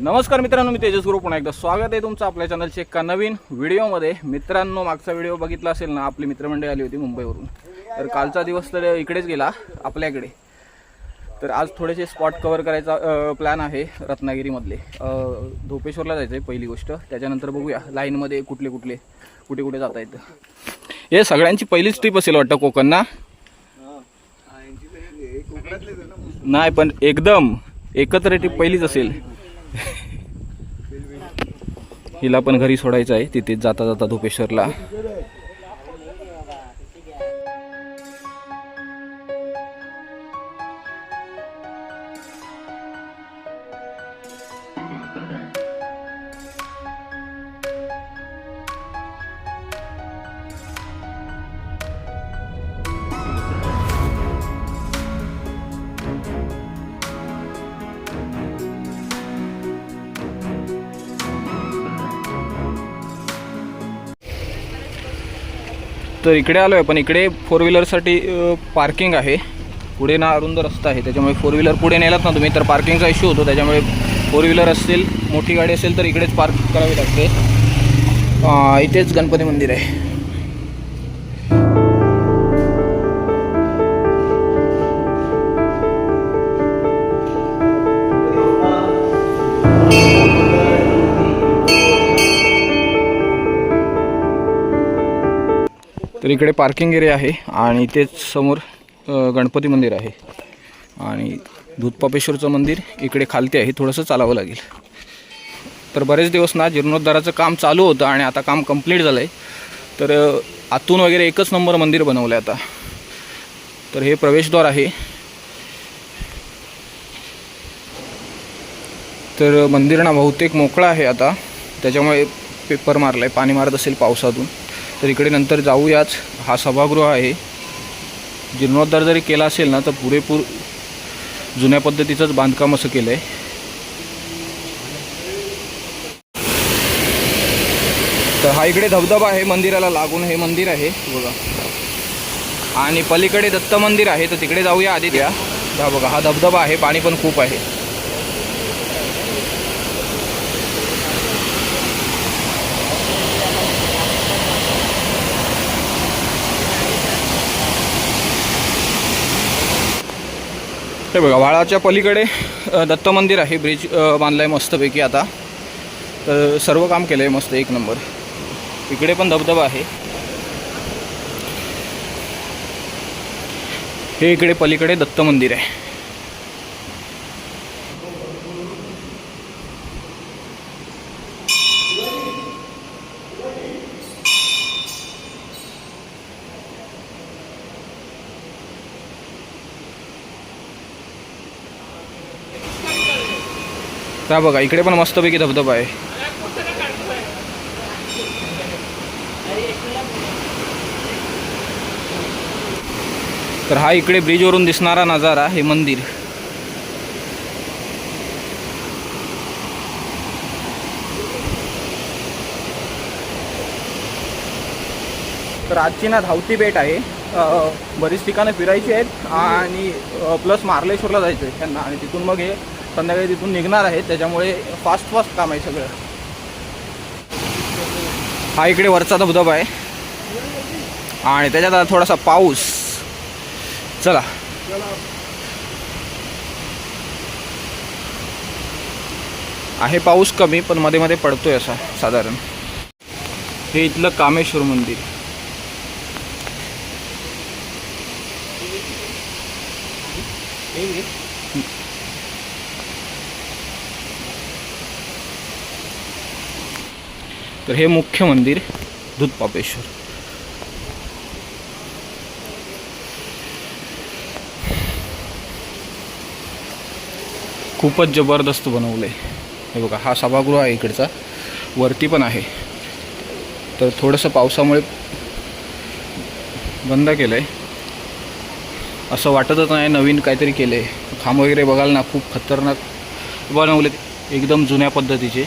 नमस्कार मित्रांनो मी तेजस गुरु. पुन्हा एकदा स्वागत आहे तुमचं आपल्या चॅनलच्या एका नवीन व्हिडिओमध्ये मित्रांनो मागचा व्हिडिओ बघितला असेल ना आपली मित्रमंडळी आली होती मुंबईवरून. तर कालचा दिवस तर इकडेच गेला आपल्याकडे. तर आज थोडेसे स्पॉट कवर करायचा प्लॅन आहे रत्नागिरीमधले. धोपेश्वरला जायचं आहे पहिली गोष्ट. त्याच्यानंतर बघूया लाईनमध्ये कुठले कुठले कुठे कुठे जाता येतं. हे सगळ्यांची पहिलीच ट्रिप असेल वाटतं कोकण ना नाही पण एकदम एकत्र ट्रिप पहिलीच असेल. हिला पण घरी सोडायचं आहे. तिथेच जाता जाता धोपेश्वरला. तर इकडे आलो आहे पण इकडे फोर व्हीलरसाठी पार्किंग आहे. पुढे ना अरुंद रस्ता आहे. त्याच्यामुळे फोर व्हीलर पुढे नेलात ना तुम्ही तर पार्किंगचा इश्यू होतो. त्याच्यामुळे फोर व्हीलर असतील मोठी गाडी असेल तर इकडेच पार्क करावी लागते. इथेच गणपती मंदिर आहे. तर इकडे पार्किंग एरिया आहे आणि तेच समोर गणपती मंदिर आहे. आणि दूधपापेश्वरचं मंदिर इकडे खालती आहे. थोडंसं चालावं लागेल. तर बरेच दिवस ना जीर्णोद्धाराचं काम चालू होतं आणि आता काम कंप्लीट झालं आहे तर आतून वगैरे एकच नंबर मंदिर बनवलं आहे आता. तर हे प्रवेशद्वार आहे. तर मंदिर ना बहुतेक मोकळं आहे आता. त्याच्यामुळे पेपर मारलं आहे पाणी मारत असेल पावसातून. तर इकडे नंतर जाऊयाच. हा सभागृह आहे. जीर्णोद्धार जरी केला असेल ना तर पुरेपूर जुन्या पद्धतीचंच बांधकाम असं केलं आहे तर हा इकडे धबधबा आहे मंदिराला लागून हे मंदिर आहे बघा. आणि पलीकडे दत्त मंदिर आहे तर तिकडे जाऊया आधी द्या बघा हा धबधबा आहे पाणी पण खूप आहे. हे बघा वाळाच्या पलीकडे दत्त मंदिर आहे ब्रिज बांधलं आहे मस्तपैकी आता. तर सर्व काम केलं आहे मस्त एक नंबर. इकडे पण धबधबा आहे. हे इकडे पलीकडे दत्त मंदिर आहे. का बघा इकडे पण मस्तपैकी धबधबा आहे. तर हा इकडे ब्रिजवरून दिसणारा नजारा हे मंदिर. तर आजची ना धावती बेट आहे. बरीच ठिकाणं फिरायची आहेत आणि प्लस मार्लेश्वरला जायचं आहे त्यांना आणि तिथून मग हे संध्याकाळी तिथून निघणार आहे त्याच्यामुळे फास्ट फास्ट काम आहे सगळं. हा इकडे वरचा धबधबा आहे. आणि त्याच्यात आता थोडासा पाऊस. चला. आहे पाऊस कमी पण मध्ये मध्ये पडतोय असा साधारण. हे इथलं कामेश्वर मंदिर. तर हे मुख्य मंदिर दूधपापेश्वर. खूपच जबरदस्त बनवलं आहे हे बघा हा सभागृह आहे इकडचा. वरती पण आहे. तर थोडंसं पावसामुळे बंद केलं आहे असं वाटतच नाही नवीन काहीतरी केलं आहे खांब वगैरे बघाल ना खूप खतरनाक बनवलेत. एकदम जुन्या पद्धतीचे.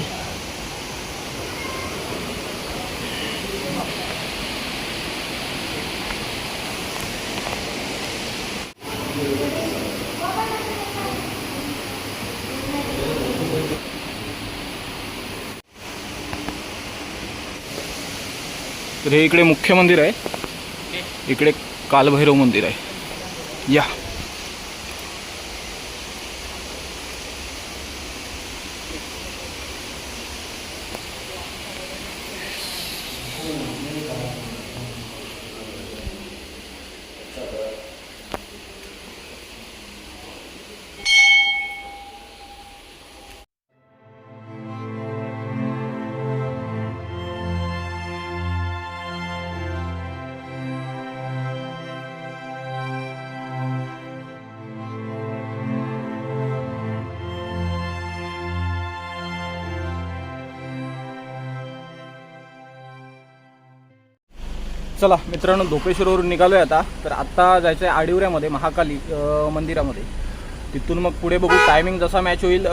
तर हे इकडे मुख्य मंदिर आहे. इकडे कालभैरव मंदिर आहे. या. चला मित्रांनो धोपेश्वरवरून निघालो आहे आता. तर आत्ता जायचं आहे आडिवऱ्यामध्ये महाकाली मंदिरामध्ये. तिथून मग पुढे बघू टायमिंग जसा मॅच होईल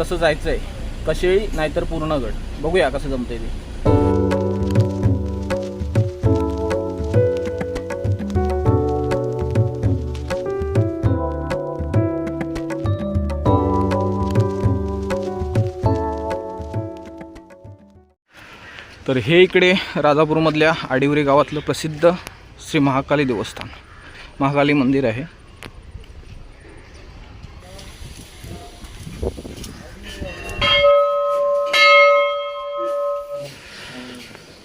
तसं जायचं आहे कशेळी नाहीतर पूर्णगड बघूया कसं जमतंय ते. तर हे इकडे राजापूरमधल्या आडिवरे गावातलं प्रसिद्ध श्री महाकाली देवस्थान. महाकाली मंदिर आहे.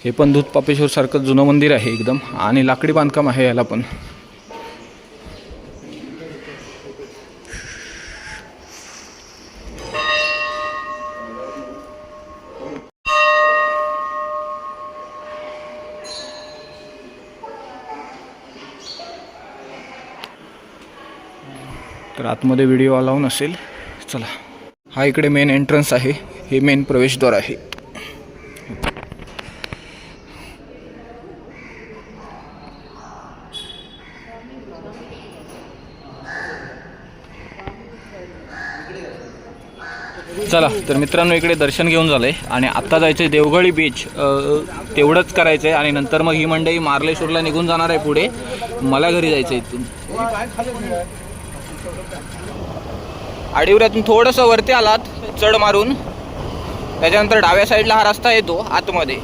हे पण दूध पापेश्वर सारखं जुनं मंदिर आहे एकदम. आणि लाकडी बांधकाम आहे याला पण. तर आतमध्ये व्हिडिओ अलाव नसेल चला. हा इकडे मेन एंट्रन्स आहे. हे मेन प्रवेशद्वार आहे. चला तर मित्रांनो इकडे दर्शन घेऊन झालंय. आणि आत्ता जायचं आहे देवगळी बीच तेवढंच करायचं आहे आणि नंतर मग ही मंडई मार्लेश्वरला निघून जाणार आहे पुढे. मला घरी जायचं आहे इथून. आडिवऱ्यातून थोडंसं वरती आलात चढ मारून. त्याच्यानंतर डाव्या साईडला हा रस्ता येतो आतमध्ये.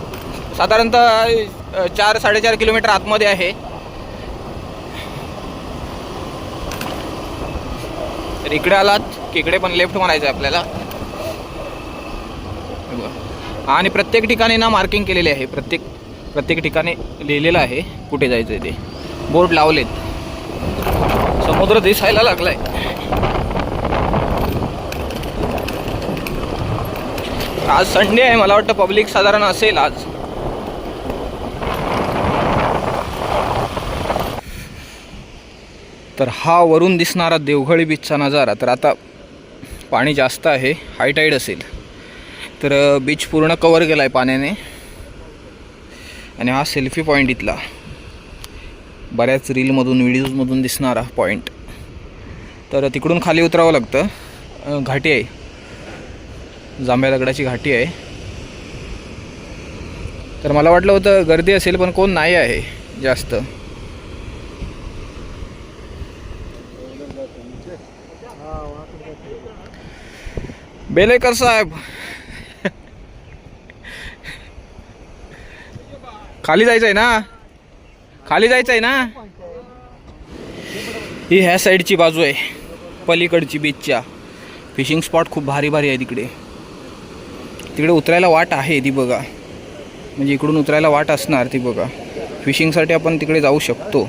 साधारणतः चार साडेचार किलोमीटर आतमध्ये आहे. तर इकडे आलात की इकडे पण लेफ्ट मारायचं आहे आपल्याला. आणि प्रत्येक ठिकाणी ना मार्किंग केलेली आहे. प्रत्येक प्रत्येक ठिकाणी लिहिलेलं आहे कुठे जायचं आहे ते. बोर्ड लावलेत. समुद्र दिसायला लागलाय. आज संडे आहे मला वाटतं पब्लिक साधारण असेल आज. तर हा वरून दिसणारा देवघळी बीचचा नजारा तर आता पाणी जास्त आहे हायटाईड असेल. तर बीच पूर्ण कवर केला आहे पाण्याने. आणि हा सेल्फी पॉईंट इथला. बऱ्याच रीलमधून व्हिडिओजमधून दिसणारा पॉईंट तर तिकडून खाली उतरावं लागतं. घाटी आहे. जांभ्या दगडाची घाटी आहे. तर मला वाटलं होतं गर्दी असेल पण कोण नाही आहे जास्त. बेलेकर साहेब. खाली जायचं आहे ना? खाली जायचं आहे ना? ही ह्या साईडची बाजू आहे पलीकडची बीचच्या फिशिंग स्पॉट खूप भारी भारी आहे तिकडे. तिकडे उतरायला वाट आहे ती बघा. म्हणजे इकडून उतरायला वाट असणार ती बघा. फिशिंगसाठी आपण तिकडे जाऊ शकतो.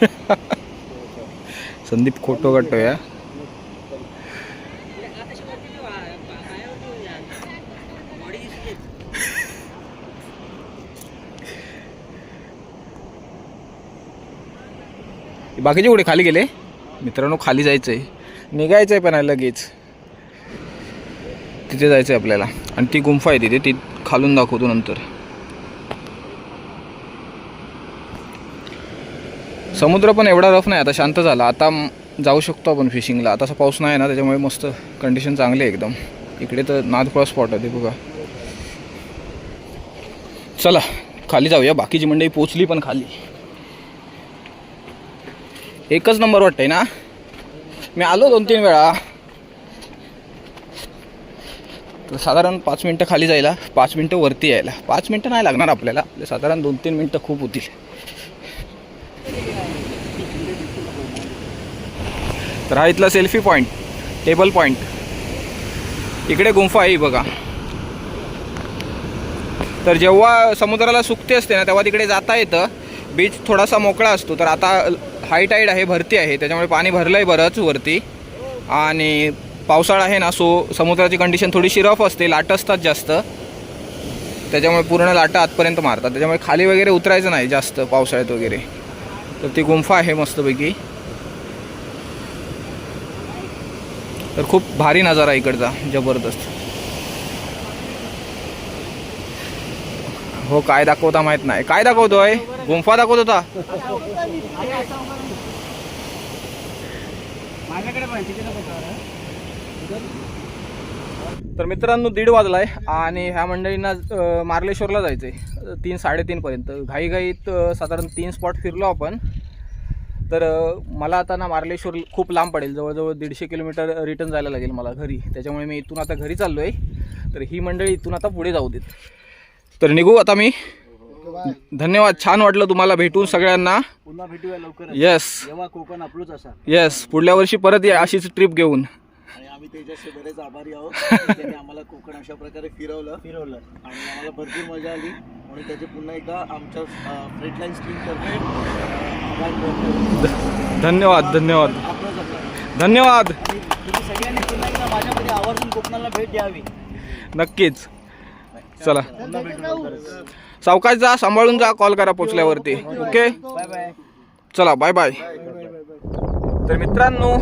संदीप खोटो काढतो या बाकीचे कुठे? खाली गेले? मित्रांनो खाली जायचं आहे निघायचं आहे पण लगेच. तिथे जायचं आहे आपल्याला. आणि ती गुंफा आहे तिथे ती खालून दाखवतो नंतर. समुद्र पण एवढा रफ नाही आता शांत झाला. आता जाऊ शकतो आपण फिशिंगला आता असा पाऊस नाही ना त्याच्यामुळे मस्त कंडिशन चांगली आहे एकदम. इकडे तर नादखुळा स्पॉट आहे ते बघा. चला खाली जाऊया. बाकीची मंडळी पोचली पण खाली. एकच नंबर वाटतंय ना? मी आलो दोन तीन वेळा. तर साधारण पाच मिनटं खाली जायला पाच मिनटं वरती यायला. पाच मिनटं नाही लागणार आपल्याला. आपले साधारण दोन तीन मिनटं खूप होतील. तर हा इथला सेल्फी पॉईंट टेबल पॉईंट इकडे गुंफा आहे बघा. तर जेव्हा समुद्राला सुकते असते ना तेव्हा तिकडे जाता येतं. बीच थोडासा मोकळा असतो. तर आता हाय टाईड आहे भरती आहे. त्याच्यामुळे पाणी भरलं आहे बरंच वरती. आणि पावसाळा आहे ना सो समुद्राची कंडिशन थोडीशी रफ असते. लाट असतात जास्त. त्याच्यामुळे पूर्ण लाटा आतपर्यंत मारतात. त्याच्यामुळे खाली वगैरे उतरायचं नाही जास्त पावसाळ्यात वगैरे. तर ती गुंफा आहे मस्तपैकी. तर खूप भारी नजारा इकडचा जबरदस्त. हो काय दाखवता माहीत नाही. काय दाखवतोय? गुंफा दाखवत होता तर मित्रांनो दीड वाजलाय आणि ह्या मंडळींना मार्लेश्वरला जायचंय. तीन साडेतीन पर्यंत. घाईघाईत साधारण तीन स्पॉट फिरलो आपण. तर मला आता ना मार्लेश्वर खूप लांब पडेल. जवळजवळ दीडशे किलोमीटर रिटर्न जायला लागेल मला घरी. त्याच्यामुळे मी इथून आता घरी चाललो आहे तर ही मंडळी इथून आता पुढे जाऊ देत. तर निघू आता मी. धन्यवाद छान वाटलं तुम्हाला भेटून सगळ्यांना. पुन्हा भेटूया लवकर येस जेव्हा कोकण आपलंच असा. येस पुढल्या वर्षी परत या अशीच ट्रिप घेऊन. आणि आम्ही त्याच्याशी बरेच आभारी आहोत. त्यांनी आम्हाला कोकण अशा प्रकारे फिरवलं. फिरवलं. आणि आम्हाला भरपूर मजा आली. म्हणून त्याचे पुन्हा एकदा आमच्या फ्रेट लाईन स्ट्रीम तर्फे आभार व्यक्त धन्यवाद धन्यवाद. धन्यवाद. तुम्ही सगळ्यांनी पुन्हा एकदा माझ्यामध्ये आवर्जून कोकणाला भेट द्यावी. नक्कीच. चला. सावकाश जा सांभाळून जा कॉल करा पोचल्यावरती. ओके चला बाय बाय तर मित्रांनो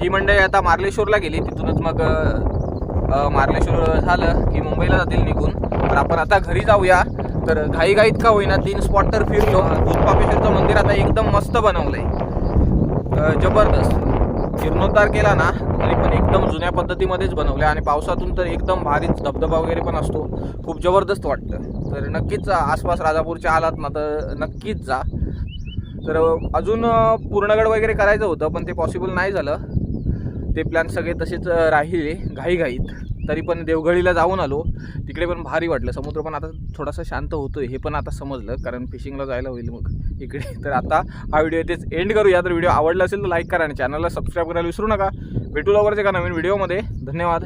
ही मंडळी आता मार्लेश्वरला गेली. तिथूनच मग मार्लेश्वर झालं की मुंबईला जातील निघून. तर आपण आता घरी जाऊया. तर घाईघाईत का होईना तीन स्पॉट तर फिरलो. भूतपापेश्वरचं मंदिर आता एकदम मस्त बनवलंय. आहे जबरदस्त. जीर्णोद्धार केला ना तरी पण एकदम जुन्या पद्धतीमध्येच बनवल्या आणि पावसातून तर एकदम भारीच धबधबा वगैरे पण असतो. खूप जबरदस्त वाटतं. तर नक्कीच आसपास राजापूरच्या आलात ना तर नक्कीच जा. तर अजून पूर्णगड वगैरे करायचं होतं पण ते पॉसिबल नाही झालं. ते प्लॅन सगळे तसेच राहिले घाईघाईत. तरी पण देवघळीला जाऊन आलो. तिकडे पण भारी वाटलं. समुद्र पण आता थोडासा शांत होतोय हे पण आता समजलं. कारण फिशिंगला जायला होईल मग. इकडे तर आता हा व्हिडिओ इथेच एंड करूया तर व्हिडिओ आवडला असेल तर लाईक करा आणि चॅनलला सबस्क्राईब करायला विसरू नका. भेटू लवकरच एका नवीन व्हिडिओमध्ये धन्यवाद.